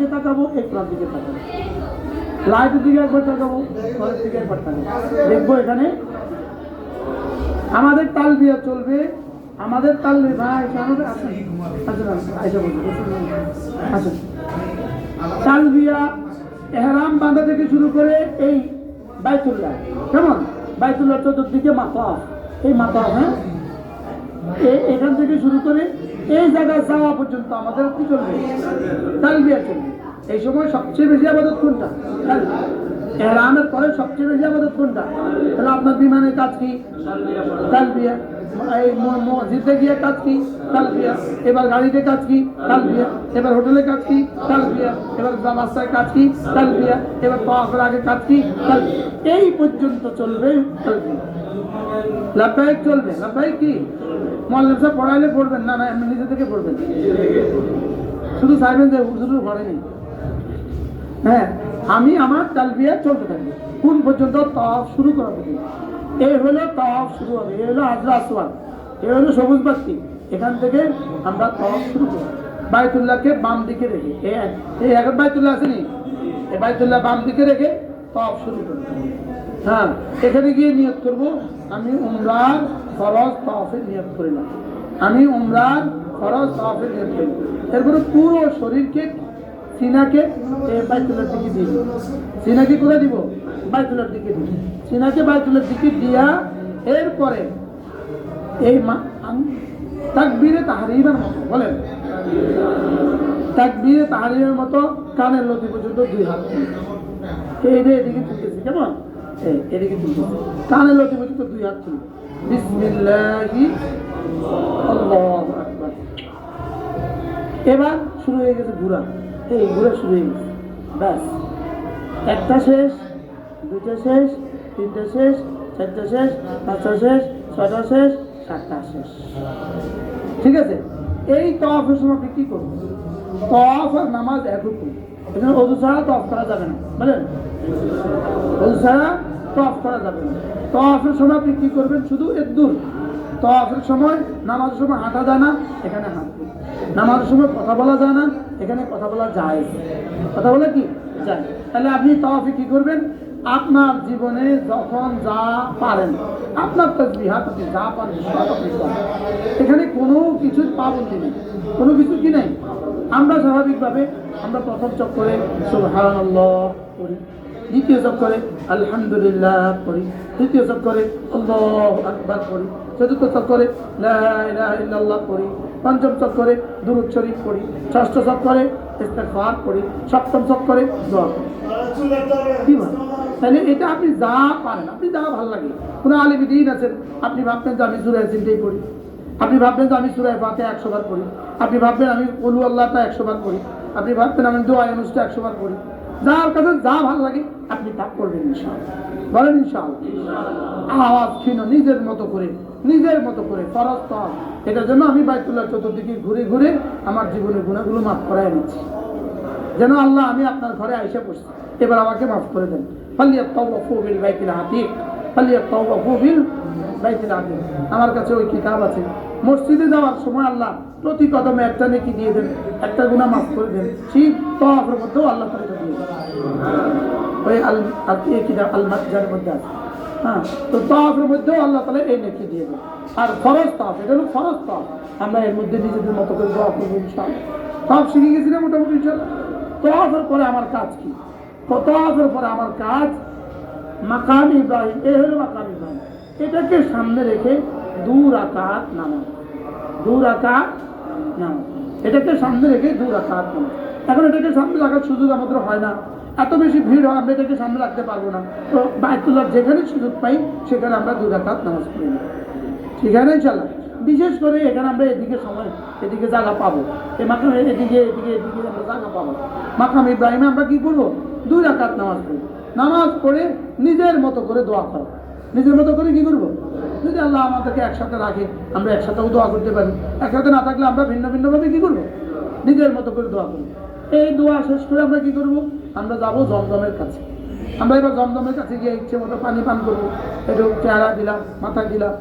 দিকে তাকাবো এই প্রান্ত দিকে তাকাবো। লাইটের দিকে একবার তাকাবো, ঘরের দিকে একবার তাকাবো। দেখব এখানে আমাদের তাল বিয়া চলবে। আমাদের তাল ভাই, আসেন তাল বিয়া এহরাম বাঁধা থেকে শুরু করে এই বাইতুল্লাহ, কেমন? বাইতুল্লাহ চতুর্দিকে মাথা এই মাথা হ্যাঁ? এখান থেকে শুরু করে এই জায়গায় যাওয়া পর্যন্ত আমাদের কি চলবে? তালবিয়া চলবে। এই সময় সবচেয়ে বেশি আবাদত কোনটা। এহরামের পরে সবচেয়ে বেশি আবাদত কোনটা? তাহলে আপনার বিমানের কাজ কি? তালবিয়া এই মসজিদে গিয়ে কাজ কি? তালবিয়া এবার গাড়িতে কাজ কি? তালবিয়া এবার হোটেলে কাজ কি? তালবিয়া এবার রাস্তায় কাজ কি? তালবিয়া এবার পাওয়ার আগে কাজ কি? এই পর্যন্ত চলবে লাভবাহিক চলবে। লাভবাহিক কি? মল্লিম সাহেব পড়াইলে পড়বেন। না না, এমনি নিজে থেকে পড়বেন। শুধু যে হুজুর নেই। হ্যাঁ আমি আমার তালবিয়া চলতে থাকি। কোন পর্যন্ত তফ শুরু করা পর্যন্ত এই হলো তফ শুরু হবে এই হলো আজরা আসওয়াদ এই হলো সবুজ বাতি। এখান থেকে আমরা তফ শুরু করি বাইতুল্লাহকে বাম দিকে রেখে এই এক বাইতুল্লাহ আসেনি এই বাইতুল্লাহ বাম দিকে রেখে তফ শুরু করব। হ্যাঁ এখানে গিয়ে নিয়োগ করব, আমি উমরার ফরজ তফের নিয়োগ করিলাম। আমি উমরার ফরজ তফের নিয়োগ করি এরপরে পুরো শরীরকে সিনাকে বাইতুলের দিকে দিয়ে দিব। সিনাকে করে দিব? বাইতুলের দিকে দিব। সিনাকে বাইতুলের দিকে দিয়া এরপরে এই তাকবীরে তাহারিমের মতো, বলেন। তাকবীরে তাহারিমের মতো কানের লতি পর্যন্ত দুই হাত। এই যে এদিকে তুলতেছি কেমন? এদিকে তুলতেছি কানের লতি পর্যন্ত দুই হাত তুলি বিসমিল্লাহি আল্লাহু এবার শুরু হয়ে গেছে ঘোরা এই ঘোরা শুরু হয়ে ব্যাস। একটা শেষ, দুইটা শেষ, তিনটা শেষ, চারটা শেষ, পাঁচটা শেষ ছয়টা শেষ, সাতটা শেষ। ঠিক আছে? এই তফের সময় আপনি কি করবেন? তফ আর নামাজ একরকম। এখানে অজু ছাড়া তফ করা যাবে না। বুঝলেন? অজু ছাড়া তফ করা যাবে না। তফের সময় আপনি কি করবেন? শুধু এর দূর তফের সময়, নামাজের সময় হাঁটা যায় না, এখানে হাঁটবে নামাজের সময় কথা বলা যায় না এখানে কথা বলা যায়। কথা বলা কি? যায়। তাহলে আপনি তফে কি করবেন? আপনার জীবনে যখন যা পারেন, আপনার তসবিহাত আপনি যা পারেন। এখানে কোনো কিছুর পাবন্দি নেই। কোনো কিছু কি নেই? আমরা স্বাভাবিকভাবে আমরা প্রথম চক্করে সুবহানাল্লাহ করি দ্বিতীয় চক্করে আলহামদুলিল্লাহ করি তৃতীয় চক্করে আল্লাহ আকবার করি চতুর্থ চক্করে লা ইলাহা ইল্লাল্লাহ করি পঞ্চম চক্করে দুরুদ শরীফ করি ষষ্ঠ চক্করে ইস্তেগফার করি সপ্তম চক্করে দোয়া করি। তাহলে এটা আপনি যা পারেন, আপনি যা ভালো লাগে। কোনো আলিমি দিন আছেন, আপনি ভাববেন যে আমি সুরায় চিন্তাই পড়ি। আপনি ভাববেন যে আমি সুরায় ফাতে একশো বার পড়ি। আপনি ভাববেন আমি অলু আল্লাহটা একশো বার পড়ি। আপনি ভাববেন আমি দোয়া অনুষ্ঠ একশো বার পড়ি। যার কাছে যা ভালো লাগে, আপনি তা করবেন ইনশাআল্লাহ। বলেন ইনশাআল্লাহ। আওয়াজ ক্ষীণ নিজের মতো করে। নিজের মতো করে ফরজ তো এটার জন্য আমি বাইতুল্লাহ চতুর্দিকে ঘুরে ঘুরে আমার জীবনের গুণাগুলো মাফ করাই নিচ্ছি। যেন আল্লাহ আমি আপনার ঘরে আইসা বসছি। এবার আমাকে মাফ করে দেন। আমার কাছে ওই কিতাব আছে। মসজিদে যাওয়ার সময় আল্লাহ প্রতি কদমে একটা নেকি দিয়ে দেন, একটা গুণা মাফ করে দেন। সেই তাওয়াফের মধ্যেও আল্লাহ দিয়ে দেন। ওই আল আর এই কিতাব আল মধ্যে আছে। হ্যাঁ তো মধ্যেও এই দিয়ে আর এটা হলো আমরা এর মধ্যে নিজেদের মতো করে পরে আমার কাজ পরে আমার কাজ এই হলো এটাকে সামনে রেখে দু রাকাত নামাজ। দু রাকাত নামাজ। এটাকে সামনে রেখে দু রাকাত নামাজ। এখন এটাকে সামনে রাখার সুযোগ আমাদের হয় না। এত বেশি ভিড় হয়, আমরা এটাকে সামনে রাখতে পারব না। তো বায়তুল্লাহ যেখানে সুযোগ পাই, সেখানে আমরা দু রাকাত নামাজ পড়ি। সেখানে চালা বিশেষ করে এখানে আমরা এদিকে সময়, এদিকে জায়গা পাবো। এই মাকাম এদিকে এদিকে এদিকে আমরা জায়গা পাবো। মাকাম ইব্রাহিমে আমরা কী করব? দুই রাকাত নামাজ পড়ি। নামাজ পড়ে নিজের মতো করে দোয়া করো। নিজের মতো করে কী করব? যদি আল্লাহ আমাদেরকে একসাথে রাখে, আমরা একসাথেও দোয়া করতে পারি। একসাথে না থাকলে আমরা ভিন্ন ভিন্নভাবে কী করব? নিজের মতো করে দোয়া করব। এই দোয়া শেষ করে আমরা কি করব? আমরা যাব জমজমের কাছে। আমরা এবার জমজমের কাছে গিয়ে ইচ্ছে মতো পানি পান করব। একটু চেহারা দিলাম, মাথা দিলাম,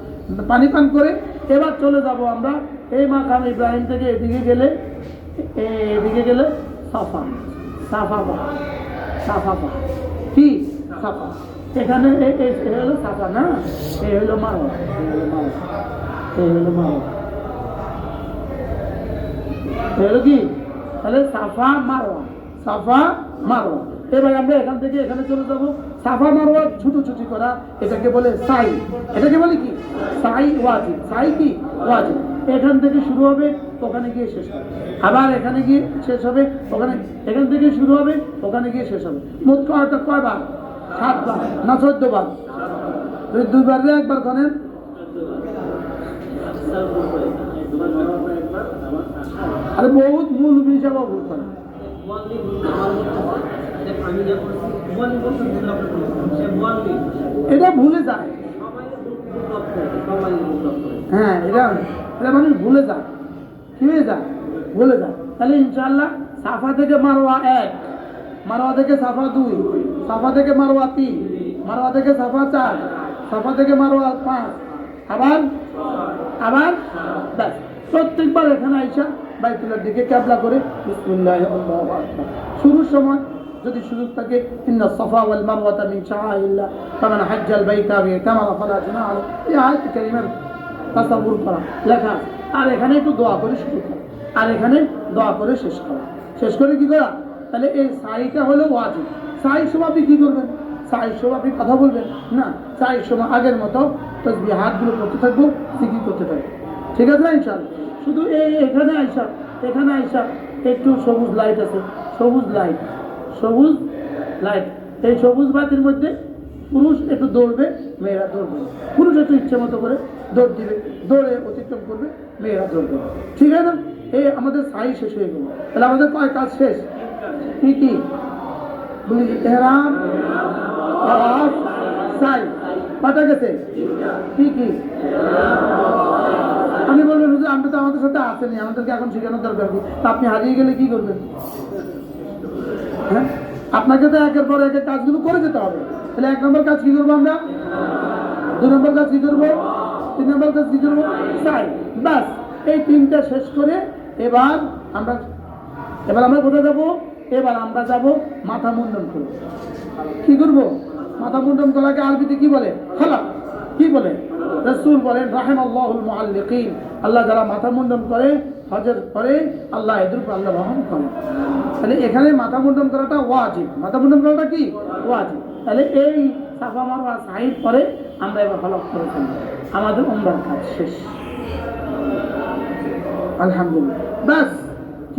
পানি পান করে এবার চলে যাব আমরা এই মাকাম ইব্রাহিম থেকে এদিকে গেলে এদিকে গেলে সাফা। সাফা পাহাড় সাফা পাহাড় কি? সাফা। এখানে এ- এ- এ হলো সাফা না? এই হলো মারোয়া এই হলো মারোয়া এই হলো মারোয়া এই হলো কি? তাহলে সাফা মারোয়া সাফা মারোয়া। এবার আমরা এখান থেকে এখানে চলে যাব। সাফা মারোয়া ছুটোছুটি করা, এটাকে বলে সাই। এটাকে বলে কি? সাই ওয়াজিব। সাই কি? ওয়াজিব। এখান থেকে শুরু হবে, ওখানে গিয়ে শেষ হবে। আবার এখানে গিয়ে শেষ হবে, ওখানে এখান থেকে শুরু হবে, ওখানে গিয়ে শেষ হবে। মোট কয়টা? কয়বার? সাতবার না চোদ্দ বার দুই দুইবার একবার করেন। আরে বহুত মূল বিষয় ভুল এটা ভুলে যায়। হ্যাঁ এটা এটা মানুষ ভুলে যায়। কি হয়ে যায়? ভুলে যায়। তাহলে ইনশাল্লাহ সাফা থেকে মারোয়া এক মারোয়া থেকে সাফা দুই, সাফা থেকে মারোয়া তিন মারোয়া থেকে সাফা চার, সাফা থেকে মারোয়া পাঁচ। আবার আবার ব্যাস। প্রত্যেকবার এখানে আইসা বাইতুলের দিকে ক্যাবলা করে, বিসমিল্লাহ শুরুর সময় যদি সুযোগ থাকে, ইন্না সাফা ওয়াল মিন হাজ্জাল ফালা এই আয়াত কারিমার করা, লেখা আর এখানে একটু দোয়া করে শুরু করা। আর এখানে দোয়া করে শেষ করা। শেষ করে কি করা? তাহলে এই সাইটা হলো ওয়াজিব। সাই সময় আপনি কি করবেন? সাই সময় আপনি কথা বলবেন? না, সাই সময় আগের মতো তসবি হাতগুলো করতে থাকব সিকি করতে থাকব। ঠিক আছে না ইনশাল্লাহ শুধু এই এখানে আইসা এখানে আইসা, একটু সবুজ লাইট আছে, সবুজ লাইট সবুজ লাইট এই সবুজ বাতির মধ্যে পুরুষ একটু দৌড়বে, মেয়েরা দৌড়বে। পুরুষ একটু ইচ্ছে মতো করে দৌড় দিবে, দৌড়ে অতিক্রম করবে, মেয়েরা দৌড়বে। ঠিক আছে? না এই আমাদের সাই শেষ হয়ে গেল। তাহলে আমাদের কয় কাজ শেষ? কি কি? বলি, এহরাম সাই। পাটা গেছে? কি কি? আমি বলবেন হুজুর আপনি তো আমাদের সাথে আসেনি, আমাদেরকে এখন শেখানোর দরকার তা আপনি হারিয়ে গেলে কি করবেন? হ্যাঁ? আপনাকে তো একের পর একের কাজগুলো করে যেতে হবে। তাহলে এক নম্বর কাজ কি করব আমরা? দুই নম্বর কাজ কি করব? তিন নম্বর কাজ কি করব? সাই। ব্যাস, এই তিনটা শেষ করে এবার আমরা এবার আমরা কোথায় যাব? এবার আমরা যাব মাথা মুন্ডন করব কি করব? মাথা মুন্ডন করাকে আরবিতে কি বলে? খালা কি বলে? রসুল বলেন রাহেম আল্লাহুল মুআল্লিকিন। আল্লাহ যারা মাথা মুন্ডন করে, হজের পরে আল্লাহ এদের উপর আল্লাহ রহম করে। তাহলে এখানে মাথা মুন্ডন করাটা ওয়াজিব। মাথা মুন্ডন করাটা কি? ওয়াজিব। তাহলে এই সাফা মারওয়া সাহিদ পরে আমরা এবার হলক করে ফেলব। আমাদের উমরার কাজ শেষ। আলহামদুলিল্লাহ। ব্যাস।